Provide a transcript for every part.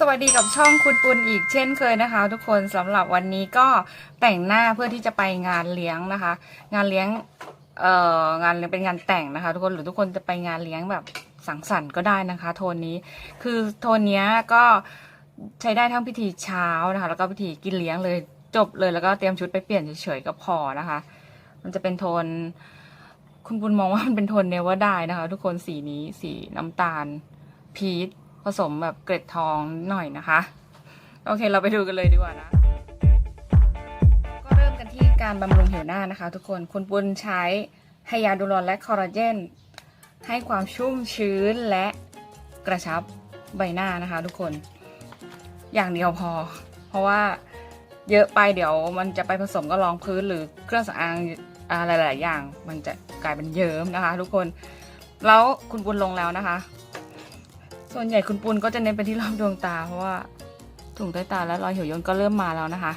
สวัสดีกับช่องคุณปุณอีกเช่นเคยนะคะ ทุกคนสำหรับวันนี้ก็แต่งหน้าเพื่อที่จะไปงานเลี้ยงนะคะ งานเลี้ยงเอ่องานเลี้ยงเป็นงานแต่งนะคะ ทุกคนหรือทุกคนจะไปงานเลี้ยงแบบสังสรรค์ก็ได้นะคะ โทนนี้คือโทนนี้ก็ใช้ได้ทั้งพิธีเช้านะคะ แล้วก็พิธีกินเลี้ยงเลยจบเลยแล้วก็เตรียมชุดไปเปลี่ยนเฉยๆก็พอนะคะ มันจะเป็นโทน คุณปุณมองว่ามันเป็นโทนเนวได้นะคะ ทุกคนสีนี้สีน้ำตาลพีช ผสมแบบเกล็ดทองหน่อยนะคะ โอเคเราไปดูกันเลยดีกว่านะ ก็เริ่มกันที่การบำรุงผิวหน้านะคะ ทุกคนคุณปุณใช้ไฮยาดูรอนและคอลลาเจนให้ความชุ่มชื้นและกระชับใบหน้านะคะ ทุกคน อย่างเดียวพอ เพราะว่าเยอะไปเดี๋ยวมันจะไปผสมก็รองพื้นหรือเครื่องสำอางอะไรหลายๆอย่าง มันจะกลายเป็นเยิ้มนะคะ ทุกคน แล้วคุณปุณลงแล้วนะคะ ส่วนใหญ่คุณปุณก็จะเน้นไปที่รอบดวงตา เพราะว่าถุงใต้ตาและรอยเหี่ยวย่นก็เริ่มมาแล้วนะคะ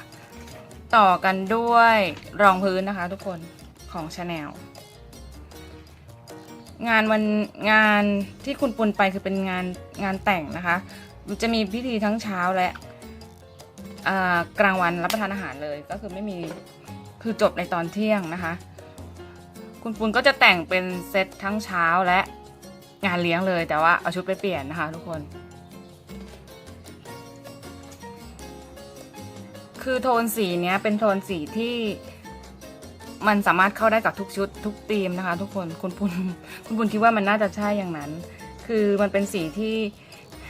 ต่อกันด้วยรองพื้นนะคะ ทุกคนของชาแนลงานวันงานที่คุณปุณไปคือเป็นงานงานแต่งนะคะ จะมีพิธีทั้งเช้าและกลางวันรับประทานอาหารเลยก็คือไม่มีคือจบในตอนเที่ยงนะคะ คุณปุณก็จะแต่งเป็นเซตทั้งเช้าและ งานเลี้ยงเลยแต่ว่าเอาชุดไปเปลี่ยนนะคะทุกคน คือโทนสีเนี้ยเป็นโทนสีที่มันสามารถเข้าได้กับทุกชุดทุกธีมนะคะ ทุกคนคุณปุณคุณปุณคิดว่ามันน่าจะใช่อย่างนั้น คือมันเป็นสีที่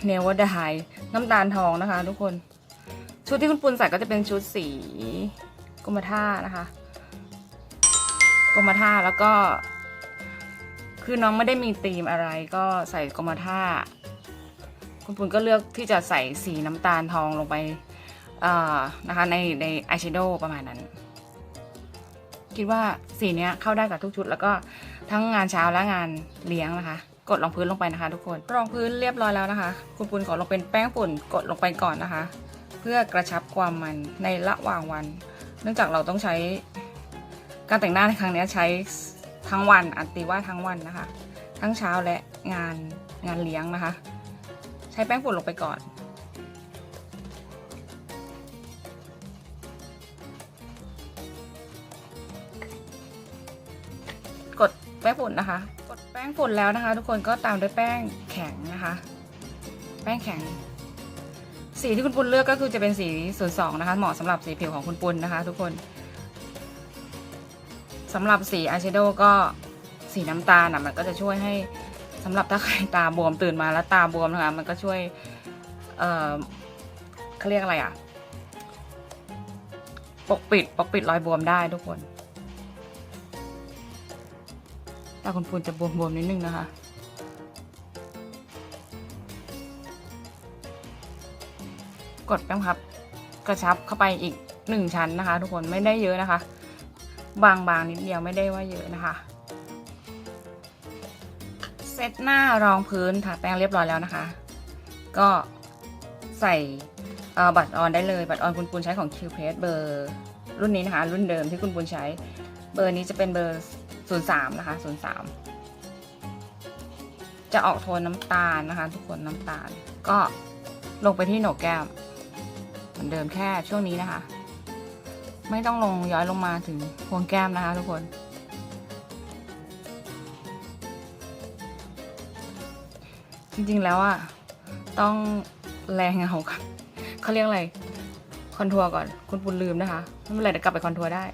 เนวดายน้ำตาลทองนะคะ ทุกคน ชุดที่คุณปุณใส่ก็จะเป็นชุดสีกรมท่านะคะกรมท่าแล้วก็ คือน้องไม่ได้มีธีมอะไรก็ใส่กรมท่า คุณปุณก็เลือกที่จะใส่สีน้ำตาลทองลงไปนะคะในในอายแชโดว์ประมาณนั้น คิดว่าสีนี้เข้าได้กับทุกชุด แล้วก็ทั้งงานเช้าและงานเลี้ยงนะคะ กดรองพื้นลงไปนะคะ ทุกคนรองพื้นเรียบร้อยแล้วนะคะ คุณปุณขอลงเป็นแป้งฝุ่นกดลงไปก่อนนะคะ เพื่อกระชับความมันในระหว่างวัน เนื่องจากเราต้องใช้การแต่งหน้าในครั้งนี้ใช้ ทั้งวันอันตีว่าทั้งวันนะคะ ทั้งเช้าและงานงานเลี้ยงนะคะ ใช้แป้งฝุ่นลงไปก่อนกดแป้งฝุ่นนะคะ กดแป้งฝุ่นแล้วนะคะ ทุกคนก็ตามด้วยแป้งแข็งนะคะ แป้งแข็ง สีที่คุณปุณเลือกก็คือจะเป็นสี02นะคะ เหมาะสำหรับสีผิวของคุณปุณนะคะ ทุกคน สำหรับสีอายแชโดว์ก็สีน้ำตาลอะมันก็จะช่วยให้สำหรับถ้าใครตาบวมตื่นมาแล้วตาบวมนะคะมันก็ช่วย เอ่อเขาเรียกอะไรอะ ปกปิดปกปิดรอยบวมได้ทุกคนตาคุณปุณจะบวมๆนิดนึงนะคะกดแป้งพับกระชับเข้าไปอีกหนึ่งชั้นนะคะ ทุกคนไม่ได้เยอะนะคะ บางๆนิดเดียวไม่ได้ว่าเยอะนะคะ เซตหน้ารองพื้นทาแป้งเรียบร้อยแล้วนะคะ ก็ใส่บัตรออนได้เลย บัตรออนคุณปุณใช้ของ q p s เบอร์รุ่นนี้นะคะ รุ่นเดิมที่คุณปุณใช้ เบอร์นี้จะเป็นเบอร์ 03 นะคะ 03 จะออกโทนน้ำตาลนะคะ ทุกคนน้ำตาล ก็ลงไปที่โหนกแก้ม เหมือนเดิมแค่ช่วงนี้นะคะ ไม่ต้องลงย้อยลงมาถึงพวงแก้มนะคะทุกคนจริงๆ แล้วอะต้องแรงเงาก่อนเขาเรียกอะไร คอนทัวร์ก่อน คุณปุณลืมนะคะ ไม่เป็นไรเดี๋ยวกลับไปคอนทัวร์ได้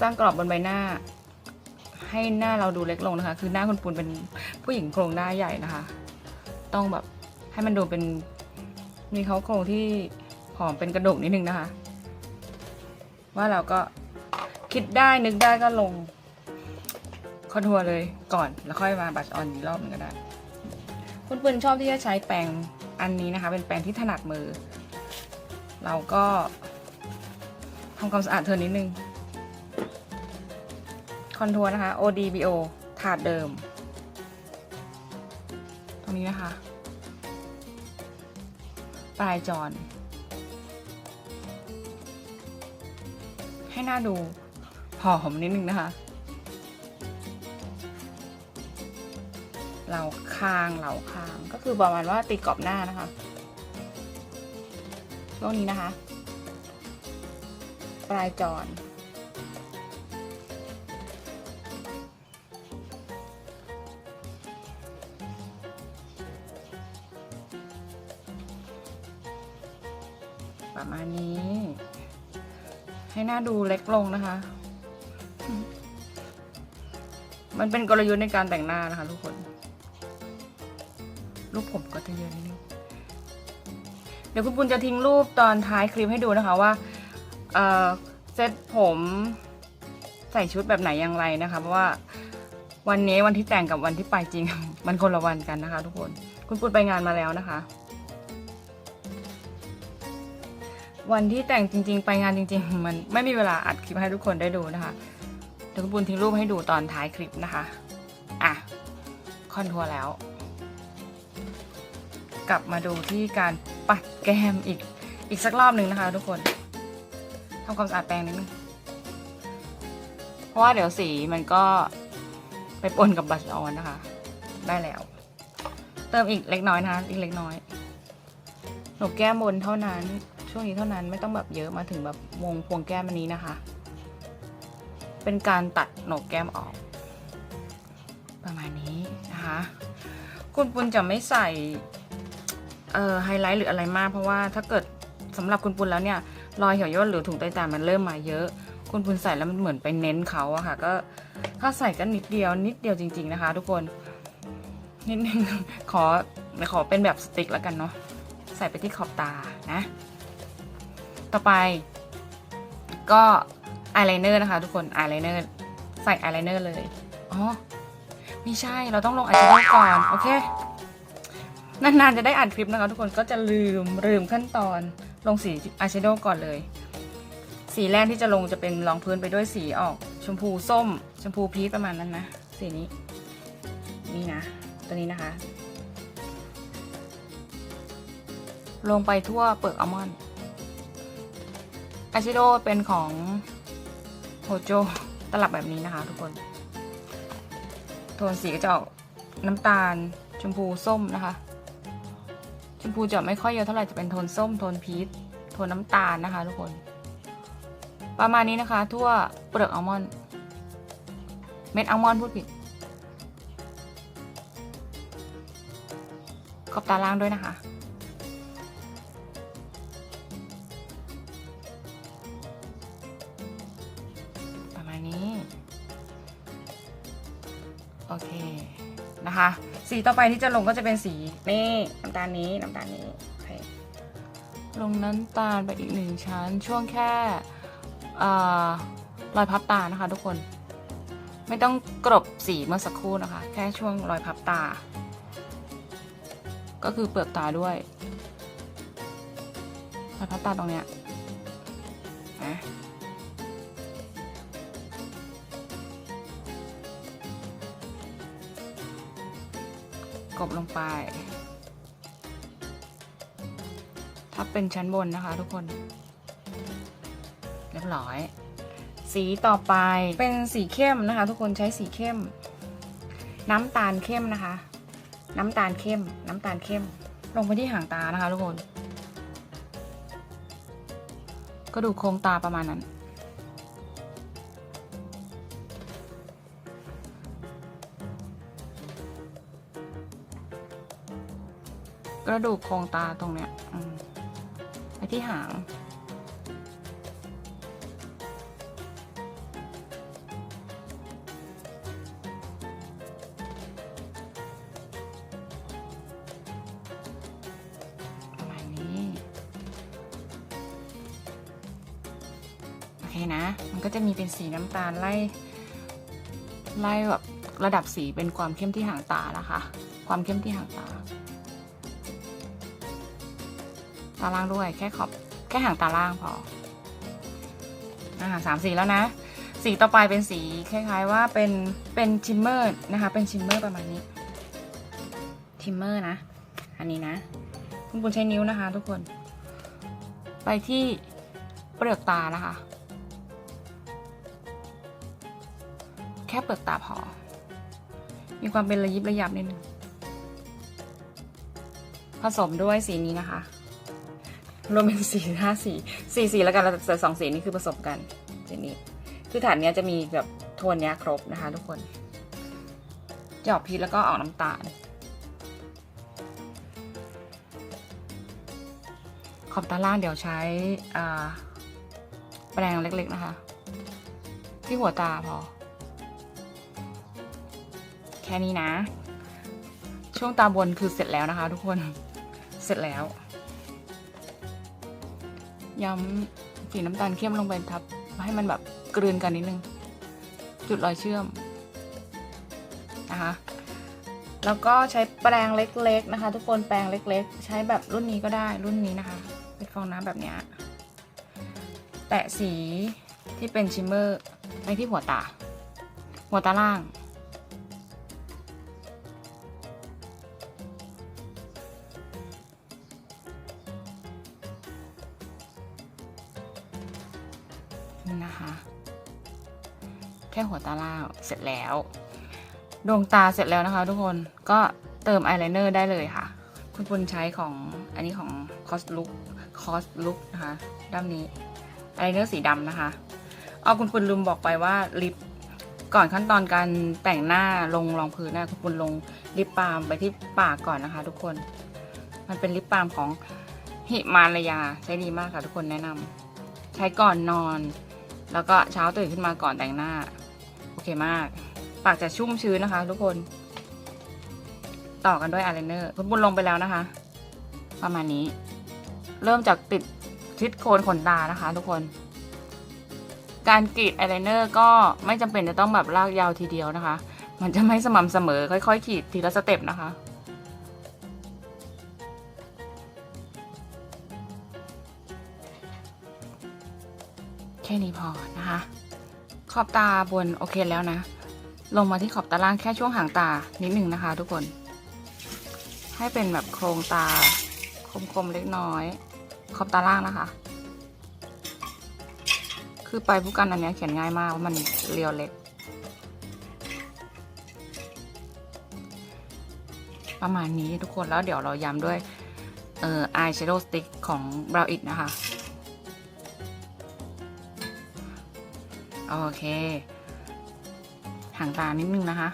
สร้างกรอบบนใบหน้า ให้หน้าเราดูเล็กลงนะคะ คือหน้าคุณปุณเป็นผู้หญิงโครงหน้าใหญ่นะคะ ต้องแบบให้มันดูเป็นมีเขาโครงที่ อมเป็นกระดูกนิดนึงนะคะ ว่าเราก็คิดได้นึกได้ก็ลงคอนทัวร์เลยก่อนแล้วค่อยมาบัชออนอีกรอบนึงก็ได้ คุณปุณชอบที่จะใช้แปรงอันนี้นะคะ เป็นแปรงที่ถนัดมือ เราก็ทำความสะอาดเธอนิดนึง คอนทัวร์นะคะ ODBO ถาดเดิม ตรงนี้นะคะ ปลายจอน น้าดูหอมนิดนึงนะคะ เหลาคางเหลาคางก็คือประมาณว่าติดกรอบหน้านะคะช่วงนี้นะคะ ปลายจอนประมาณนี้ ให้หน้าดูเล็กลงนะคะ มันเป็นกลยุทธ์ในการแต่งหน้านะคะทุกคน รูปผมก็จะเยอะนิดนึง เดี๋ยวคุณปุณจะทิ้งรูปตอนท้ายคลิปให้ดูนะคะว่า เอ่อ เซตผมใส่ชุดแบบไหนอย่างไรนะคะ เพราะว่าวันนี้วันที่แต่งกับวันที่ไปจริง มันคนละวันกันนะคะ ทุกคน คุณปุณไปงานมาแล้วนะคะ วันที่แต่งจริง ๆ ไปงานจริง ๆ มันไม่มีเวลาอัดคลิปให้ทุกคนได้ดูนะคะเดี๋ยวคุณปุณทิ้งรูปให้ดูตอนท้ายคลิปนะคะอะคอนทัวร์แล้ว กลับมาดูที่การปัดแก้มอีกอีกสักรอบหนึ่งนะคะ ทุกคนทำความสะอาดแปรงนิดนึงเพราะว่าเดี๋ยวสีมันก็ไปปนกับบัชออนนะคะ ได้แล้ว เติมอีกเล็กน้อยนะคะอีกเล็กน้อยหนกแก้มบนเท่านั้น ช่วงนี้เท่านั้นไม่ต้องแบบเยอะมาถึงแบบวงพวงแก้มอันนี้นะคะ เป็นการตัดโหนกแก้มออก ประมาณนี้นะคะ คุณปุณจะไม่ใส่ไฮไลท์หรืออะไรมาก เพราะว่าถ้าเกิดสำหรับคุณปุณแล้วเนี่ยรอยเหี่ยวย่นหรือถุงใต้ตามันเริ่มมาเยอะ คุณปุณใส่แล้วมันเหมือนไปเน้นเขาอะค่ะ ก็ถ้าใส่ก็นิดเดียวนิดเดียวจริง ๆนะคะ ทุกคนนิดนึงขอขอเป็นแบบสติ๊กแล้วกันเนาะใส่ไปที่ขอบตานะ ต่อไป ก็อายไลเนอร์นะคะ ทุกคนอายไลเนอร์ใส่อายไลเนอร์เลยอ๋อไม่ใช่เราต้องลงอายแชโดว์ก่อนโอเคนานๆจะได้อ่านคลิปนะคะ ทุกคนก็จะลืมลืมขั้นตอนลงสีอายแชโดว์ก่อนเลย สีแรกที่จะลงจะเป็นรองพื้นไปด้วยสีออก ชมพูส้ม ชมพูพีชประมาณนั้นนะ สีนี้ นี่นะ ตัวนี้นะคะ ลงไปทั่วเปลือกอัลมอนด์ อายแชโดเป็นของโฮโจตลับแบบนี้นะคะทุกคน โทนสีก็จะออกน้ำตาลชมพูส้มนะคะ ชมพูจะไม่ค่อยเยอะเท่าไหร่จะเป็นโทนส้มโทนพีชโทนน้ำตาลนะคะทุกคน ประมาณนี้นะคะ ทั่วเปลือกอัลมอนด์เม็ดอัลมอนด์พูดผิด ขอบตาล่างด้วยนะคะ สีต่อไปที่จะลงก็จะเป็นสีนี่น้ำตาลนี้น้ำตาลนี้โอเคลงน้ำตาลไปอีกหนึ่งชั้น ช่วงแค่อรอยพับตานะคะ ทุกคน ไม่ต้องกรบสีเมื่อสักครู่นะคะ แค่ช่วงรอยพับตา ก็คือเปลือกตาด้วยรอยพับตาตรงเนี้ยนะ กบลงไป ทับเป็นชั้นบนนะคะทุกคน เรียบร้อย สีต่อไปเป็นสีเข้มนะคะ ทุกคนใช้สีเข้ม น้ำตาลเข้มนะคะ น้ำตาลเข้ม น้ำตาลเข้ม ลงไปที่หางตานะคะ ทุกคน ก็ดูโครงตาประมาณนั้น ระดูกโครงตาตรงเนี้ยไปที่หาง ประมาณนี้ โอเคนะ มันก็จะมีเป็นสีน้ำตาลไล่ ไล่แบบระดับสีเป็นความเข้มที่หางตานะคะ ความเข้มที่หางตา ตาล่างด้วยแค่ขอบแค่หางตาล่างพออ่าสามสีแล้วนะ สีต่อไปเป็นสีคล้ายๆว่าเป็นเป็นชิมเมอร์นะคะ เป็นชิมเมอร์ประมาณนี้ชิมเมอร์นะ อันนี้นะคุณปุณใช้นิ้วนะคะ ทุกคน ไปที่เปลือกตานะคะ แค่เปลือกตาพอ มีความเป็นระยิบระยับนิดนึงผสมด้วยสีนี้นะคะ รวมเป็นสี่ห้าสีสี่สีแล้วกันเราแต่สองสีนี้คือผสมกันสีนี้คือฐานเนี้ยจะมีแบบโทนเนี้ยครบนะคะ ทุกคนจะออกพีชแล้วก็ออกน้ำตาล ขอบตาล่างเดี๋ยวใช้อ่าแปรงเล็กๆนะคะ ที่หัวตาพอ แค่นี้นะ ช่วงตาบนคือเสร็จแล้วนะคะ ทุกคนเสร็จแล้ว ย้ำสีน้ำตาลเข้มลงไปทับ ให้มันแบบกลืนกันนิดนึง จุดรอยเชื่อมนะคะแล้วก็ใช้แปรงเล็ก ๆนะคะ ทุกคนแปรงเล็ก ๆ ใช้แบบรุ่นนี้ก็ได้รุ่นนี้นะคะ เป็นฟองน้ำแบบเนี้ยแตะสีที่เป็นชิมเมอร์ไปที่หัวตา หัวตาล่าง หัวตาล่างเสร็จแล้ว ดวงตาเสร็จแล้วนะคะทุกคนก็เติมอายไลเนอร์ได้เลยค่ะ คุณปุณใช้ของอันนี้ของ Cos Look Cos Look นะคะด้านนี้อายไลเนอร์สีดำนะคะเอาคุณปุณลืมบอกไปว่าลิปก่อนขั้นตอนการแต่งหน้าลงรองพื้นนะคุณปุณลงลิปบาล์มไปที่ปากก่อนนะคะ ทุกคน มันเป็นลิปบาล์มของหิมาลายาใช้ดีมากค่ะทุกคนแนะนำใช้ก่อนนอน แล้วก็เช้าตื่นขึ้นมาก่อนแต่งหน้า เคมาก ปากจะชุ่มชื้นนะคะ ทุกคน ต่อกันด้วยอายไลเนอร์คุณบุญลงไปแล้วนะคะ ประมาณนี้ เริ่มจากติดชิดโคนขนตานะคะ ทุกคน การกรีดอายไลเนอร์ก็ไม่จำเป็นจะต้องแบบลากยาวทีเดียวนะคะ มันจะไม่สม่ำเสมอ ค่อยๆขีดทีละสเต็ปนะคะแค่นี้พอนะคะ ขอบตาบนโอเคแล้วนะ ลงมาที่ขอบตาล่างแค่ช่วงหางตานิดหนึ่งนะคะ ทุกคน ให้เป็นแบบโครงตาคมๆเล็กน้อย ขอบตาล่างนะคะ คือไปผู้กันอันนี้เขียนง่ายมากว่ามันเรียวเล็ก ประมาณนี้ทุกคนแล้วเดี๋ยวเราย้ำด้วยเอ่อ eye shadow stick ของ Brow It นะคะ โอเคหางตานิดนึงนะคะ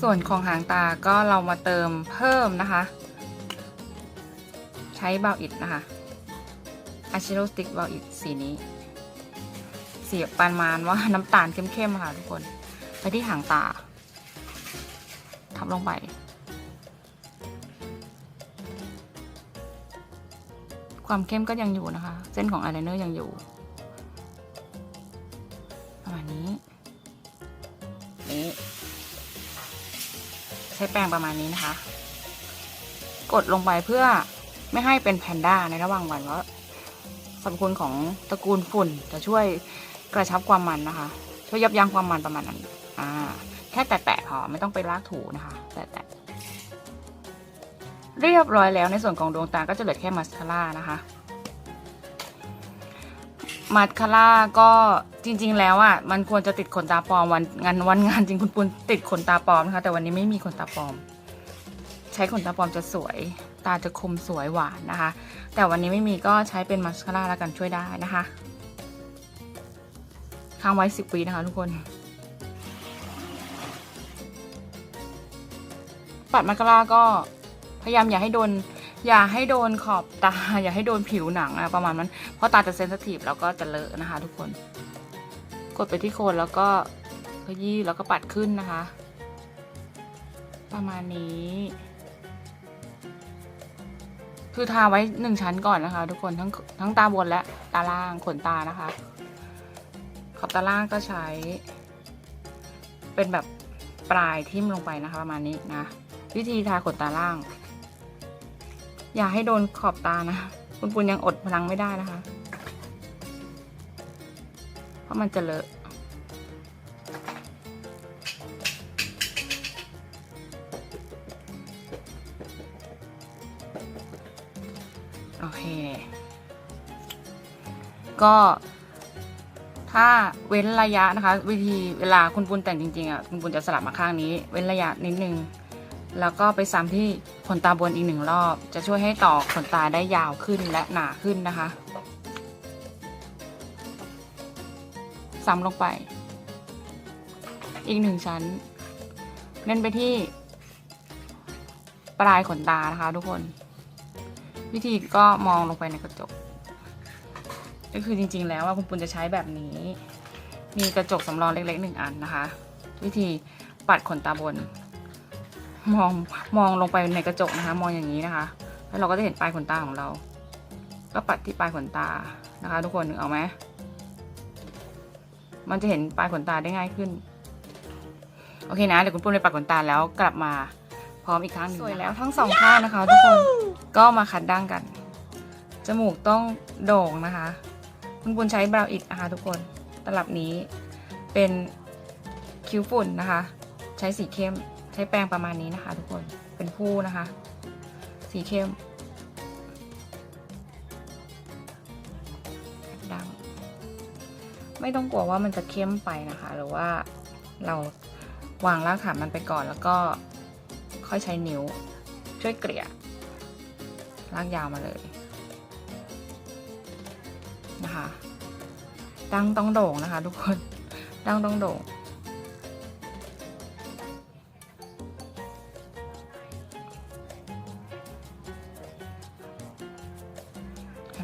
ส่วนของหางตาก็เรามาเติมเพิ่มนะคะ ใช้เบาอิดนะคะอาชิโรสติกเบาอิดสีนี้ สีประมาณว่าน้ำตาลเข้มๆค่ะทุกคน ไปที่หางตาทับลงไป ความเข้มก็ยังอยู่นะคะ เส้นของอายไลเนอร์ยังอยู่ นี้นี้ ใช้แปรงประมาณนี้นะคะ กดลงไปเพื่อไม่ให้เป็นแพนด้าในระหว่างวันเพราะสรรพคุณของตระกูลฝุ่นจะช่วยกระชับความมันนะคะ ช่วยยับยั้งความมันประมาณนั้น อ่า แค่แตะๆพอไม่ต้องไปลากถูนะคะ แตะๆเรียบร้อยแล้วในส่วนของดวงตาก็จะเหลือแค่มัสคาร่านะคะ มาสคาร่าก็จริง ๆ แล้วอะมันควรจะติดขนตาปลอมวันงานวันงานจริงคุณปุณติดขนตาปลอมนะคะ แต่วันนี้ไม่มีขนตาปลอม ใช้ขนตาปลอมจะสวย ตาจะคมสวยหวานนะคะ แต่วันนี้ไม่มีก็ใช้เป็นมาสคาร่าแล้วกันช่วยได้นะคะค้างไว้สิบวินะคะทุกคน ปัดมาสคาร่าก็พยายามอย่าให้โดน อย่าให้โดนขอบตา อย่าให้โดนผิวหนังนะประมาณนั้น เพราะตาจะเซนซิทีฟแล้วก็จะเลอะนะคะ ทุกคน กดไปที่โคนแล้วก็ขยี้แล้วก็ปัดขึ้นนะคะ ประมาณนี้ คือทาไว้หนึ่งชั้นก่อนนะคะ ทุกคนทั้งทั้งตาบนและตาล่างขนตานะคะ ขอบตาล่างก็ใช้ เป็นแบบปลายทิ่มลงไปนะคะ ประมาณนี้นะวิธีทาขนตาล่าง อย่าให้โดนขอบตานะ คุณปุณยังอดพลังไม่ได้นะคะ เพราะมันจะเลอะโอเค ก็ถ้าเว้นระยะนะคะ วิธีเวลาคุณปุณแต่งจริงๆอะคุณปุณจะสลับมาข้างนี้ เว้นระยะนิดนึง แล้วก็ไปซ้ำที่ ขนตาบนอีกหนึ่งรอบ จะช่วยให้ต่อขนตาได้ยาวขึ้นและหนาขึ้นนะคะ ซ้ำลงไป อีกหนึ่งชั้นเน้นไปที่ปลายขนตานะคะทุกคน วิธีก็มองลงไปในกระจก ก็คือจริงๆ แล้วว่าคุณปุณจะใช้แบบนี้ มีกระจกสำรองเล็กๆหนึ่งอันนะคะ วิธีปัดขนตาบน มองมองลงไปในกระจกนะคะ มองอย่างนี้นะคะ แล้วเราก็จะเห็นปลายขนตาของเรา ก็ปัดที่ปลายขนตานะคะ ทุกคนนึกเอาไหมมันจะเห็นปลายขนตาได้ง่ายขึ้น โอเคนะเดี๋ยวคุณปุ้มไปปัดขนตาแล้วกลับมาพร้อมอีกครั้งหนึ่งสวยแล้วทั้งสองข้างนะคะ ทุกคนก็มาคัดดั้งกัน จมูกต้องโด่งนะคะ คุณปุ้นใช้บราวน์อิดนะคะทุกคนตลับนี้เป็นคิ้วฝุ่นนะคะ ใช้สีเข้ม ใช้แปรงประมาณนี้นะคะ ทุกคนเป็นผู้นะคะ สีเข้มดังไม่ต้องกลัวว่ามันจะเข้มไปนะคะ หรือว่าเราวางรากฐานมันไปก่อนแล้วก็ค่อยใช้นิ้วช่วยเกลี่ยลากยาวมาเลยนะคะดังต้องโด่งนะคะ ทุกคนดังต้องโด่ง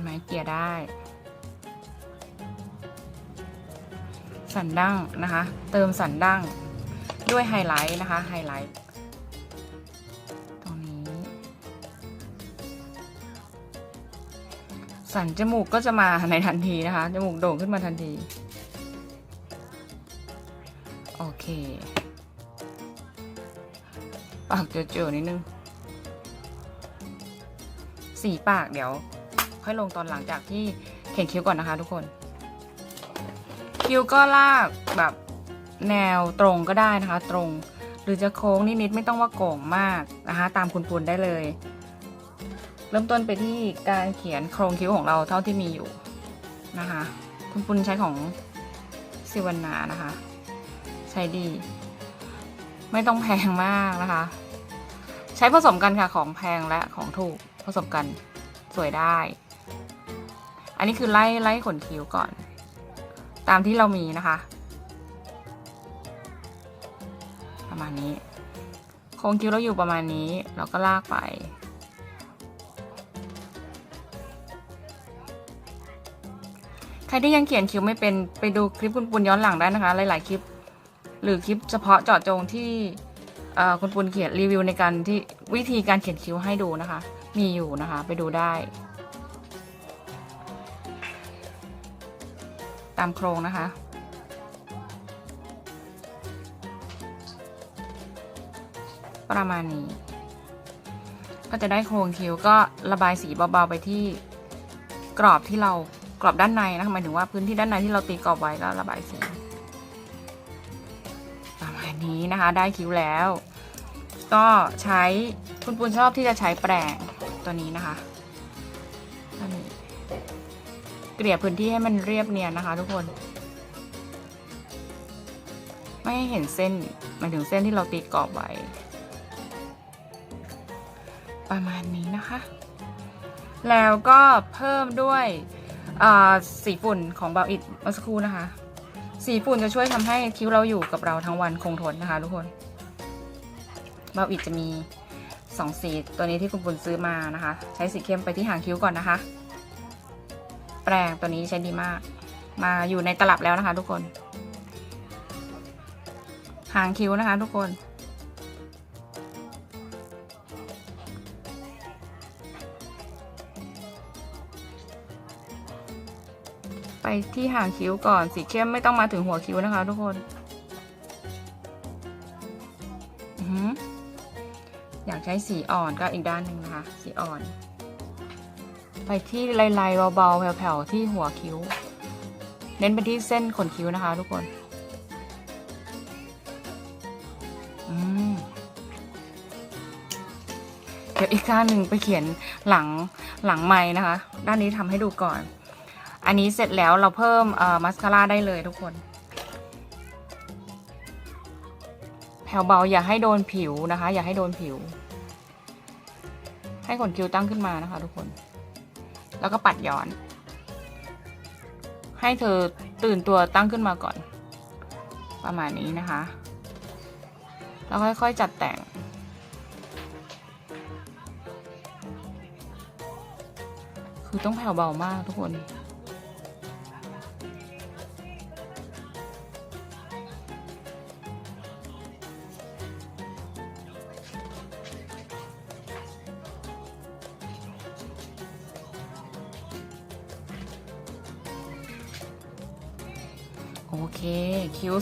ไหมเกี่ยได้ สันดั้งนะคะ เติมสันดั้งด้วยไฮไลท์นะคะไฮไลท์ตรงนี้ สันจมูกก็จะมาในทันทีนะคะ จมูกโด่งขึ้นมาทันที โอเค ปากเจียวๆนิดนึงสีปากเดี๋ยว ค่อยลงตอนหลังจากที่เขียนคิ้วก่อนนะคะ ทุกคน คิ้วก็ลากแบบแนวตรงก็ได้นะคะ ตรง หรือจะโค้งนิดๆไม่ต้องว่าโก่งมากนะคะ ตามคุณปูนได้เลย เริ่มต้นไปที่การเขียนโครงคิ้วของเราเท่าที่มีอยู่นะคะ คุณปุณใช้ของสิวันนานะคะ ใช้ดี ไม่ต้องแพงมากนะคะ ใช้ผสมกันค่ะของแพงและของถูกผสมกันสวยได้ อันนี้คือไล่ไล่ขนคิ้วก่อน ตามที่เรามีนะคะ ประมาณนี้ โครงคิ้วเราอยู่ประมาณนี้เราก็ลากไป ใครที่ยังเขียนคิ้วไม่เป็นไปดูคลิปคุณปุณย้อนหลังได้นะคะ หลาย ๆ คลิป หรือคลิปเฉพาะเจาะจงที่คุณปุณเขียนรีวิวในการที่วิธีการเขียนคิ้วให้ดูนะคะ มีอยู่นะคะ ไปดูได้ ตามโครงนะคะ ประมาณนี้ ก็จะได้โครงคิ้วก็ระบายสีเบาๆไปที่กรอบที่เรากรอบด้านในนะคะหมายถึงว่าพื้นที่ด้านในที่เราตีกรอบไว้ก็ระบายสีประมาณนี้นะคะได้คิ้วแล้ว ก็ใช้คุณปูนชอบที่จะใช้แปรงตัวนี้นะคะ เกลี่ยพื้นที่ให้มันเรียบเนียนนะคะ ทุกคน ไม่ให้เห็นเส้นหมายถึงเส้นที่เราตีกรอบไว้ ประมาณนี้นะคะ แล้วก็เพิ่มด้วยสีฝุ่นของเบาอิดเมื่อสักครู่นะคะ สีฝุ่นจะช่วยทำให้คิ้วเราอยู่กับเราทั้งวันคงทนนะคะ ทุกคนเบาอิดจะมีสองสีตัวนี้ที่คุณปุณซื้อมานะคะ ใช้สีเข้มไปที่หางคิ้วก่อนนะคะ แปรงตัวนี้ใช้ดีมาก มาอยู่ในตลับแล้วนะคะ ทุกคน หางคิ้วนะคะ ทุกคน ไปที่หางคิ้วก่อนสีเข้มไม่ต้องมาถึงหัวคิ้วนะคะ ทุกคนอือหืออยากใช้สีอ่อนก็อีกด้านหนึ่งนะคะ สีอ่อน ไปที่ลายๆเบาๆแผ่วๆที่หัวคิ้ว เน้นไปที่เส้นขนคิ้วนะคะทุกคนอืมเดี๋ยวอีกข้างหนึ่งไปเขียนหลังหลังไม้นะคะ ด้านนี้ทำให้ดูก่อน อันนี้เสร็จแล้วเราเพิ่มมัสคาร่าได้เลยทุกคน แผ่วเบาอย่าให้โดนผิวนะคะ อย่าให้โดนผิว ให้ขนคิ้วตั้งขึ้นมานะคะทุกคน แล้วก็ปัดย้อน ให้เธอตื่นตัวตั้งขึ้นมาก่อน ประมาณนี้นะคะ แล้วค่อยๆจัดแต่ง คือต้องแผ่วเบามากทุกคน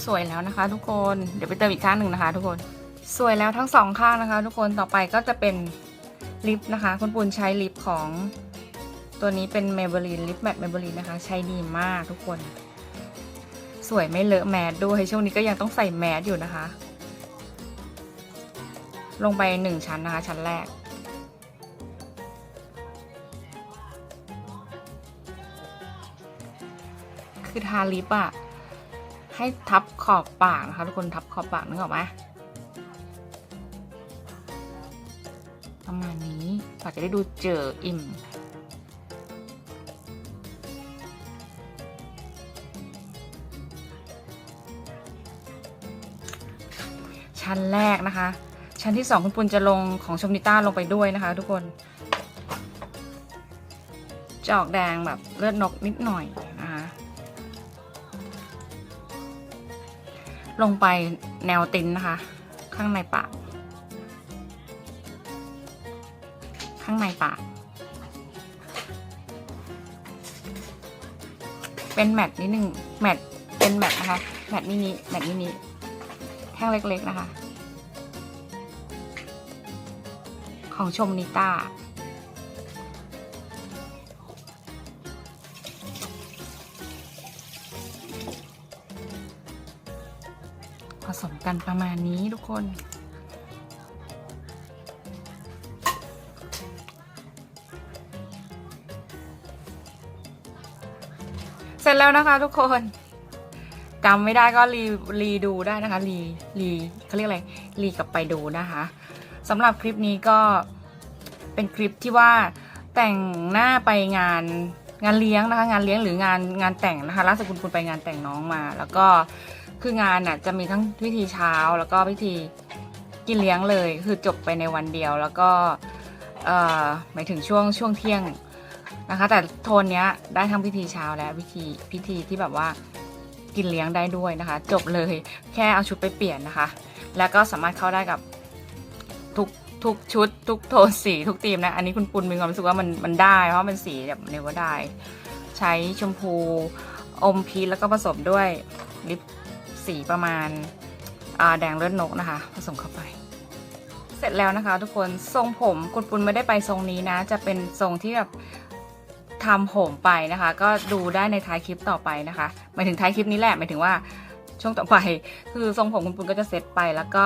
สวยแล้วนะคะ ทุกคน เดี๋ยวไปเติมอีกข้างหนึ่งนะคะ ทุกคน สวยแล้วทั้งสองข้างนะคะ ทุกคน ต่อไปก็จะเป็นลิปนะคะ คุณปูนใช้ลิปของตัวนี้เป็น Maybelline ลิปแมท Maybelline นะคะ ใช้ดีมากทุกคน สวยไม่เลอะแมสด้วยช่วงนี้ก็ยังต้องใส่แมสอยู่นะคะ ลงไปหนึ่งชั้นนะคะ ชั้นแรกคือทาลิปอะ ให้ทับขอบปากนะคะทุกคนทับขอบปากนึกออกไหมประมาณนี้ปากจะได้ดูเจออิ่มชั้นแรกนะคะ ชั้นที่สองคุณปุณจะลงของชมนิต้าลงไปด้วยนะคะ ทุกคนจะออกแดงแบบเลือดนกนิดหน่อย ลงไปแนวตินนะคะ ข้างในปาก ข้างในปาก เป็นแมตต์นิดนึงแมตต์เป็นแมตต์นะคะ แมตต์มินิแมตต์มินิแท่งเล็กๆนะคะ ของชมนิต้า สมกันประมาณนี้ทุกคน เสร็จแล้วนะคะทุกคนจำไม่ได้ก็รีรีดูได้นะคะรีรีเขาเรียกอะไรรีกลับไปดูนะคะสำหรับคลิปนี้ก็เป็นคลิปที่ว่าแต่งหน้าไปงานงานเลี้ยงนะคะ งานเลี้ยงหรืองานงานแต่งนะคะล่าสุดคุณคุณไปงานแต่งน้องมา แล้วก็ คืองานน่ะจะมีทั้งพิธีเช้าแล้วก็พิธีกินเลี้ยงเลย คือจบไปในวันเดียวแล้วก็เอ่อหมายถึงช่วงช่วงเที่ยงนะคะ แต่โทนเนี้ยได้ทั้งพิธีเช้าและพิธีพิธีที่แบบว่ากินเลี้ยงได้ด้วยนะคะ จบเลยแค่เอาชุดไปเปลี่ยนนะคะ แล้วก็สามารถเข้าได้กับทุกทุกชุด ทุกโทนสีทุกธีมนะ อันนี้คุณปุณมีความรู้สึกว่ามันมันได้เพราะมันสีแบบเนว่าได้ ใช้ชมพูอมพีชแล้วก็ผสมด้วยลิป สีประมาณาแดงเลือดนกนะคะ ผสมเข้าไป เสร็จแล้วนะคะ ทุกคนทรงผมคุณปุณไม่ได้ไปทรงนี้นะ จะเป็นทรงที่แบบทำผมไปนะคะ ก็ดูได้ในท้ายคลิปต่อไปนะคะหมายถึงท้ายคลิปนี้แหละหมายถึงว่าช่วงต่อไปคือทรงผมคุณปุณก็จะเซตไปแล้วก็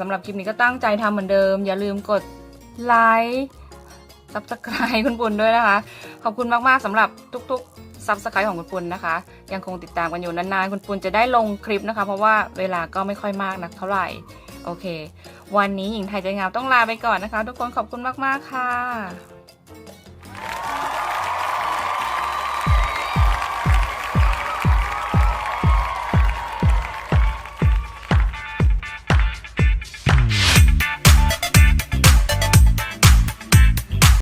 สำหรับคลิปนี้ก็ตั้งใจทำเหมือนเดิม อย่าลืมกดไลค์ซับสไครต์คุณปุณด้วยนะคะ ขอบคุณมาก ๆสำหรับทุก ๆ ซับสไครต์ของคุณปุณนะคะ ยังคงติดตามกันอยู่นานๆ คุณปุณจะได้ลงคลิปนะคะ เพราะว่าเวลาก็ไม่ค่อยมากนักเท่าไหร่ โอเค วันนี้หญิงไทยใจงามต้องลาไปก่อนนะคะ ทุกคนขอบคุณมากๆค่ะ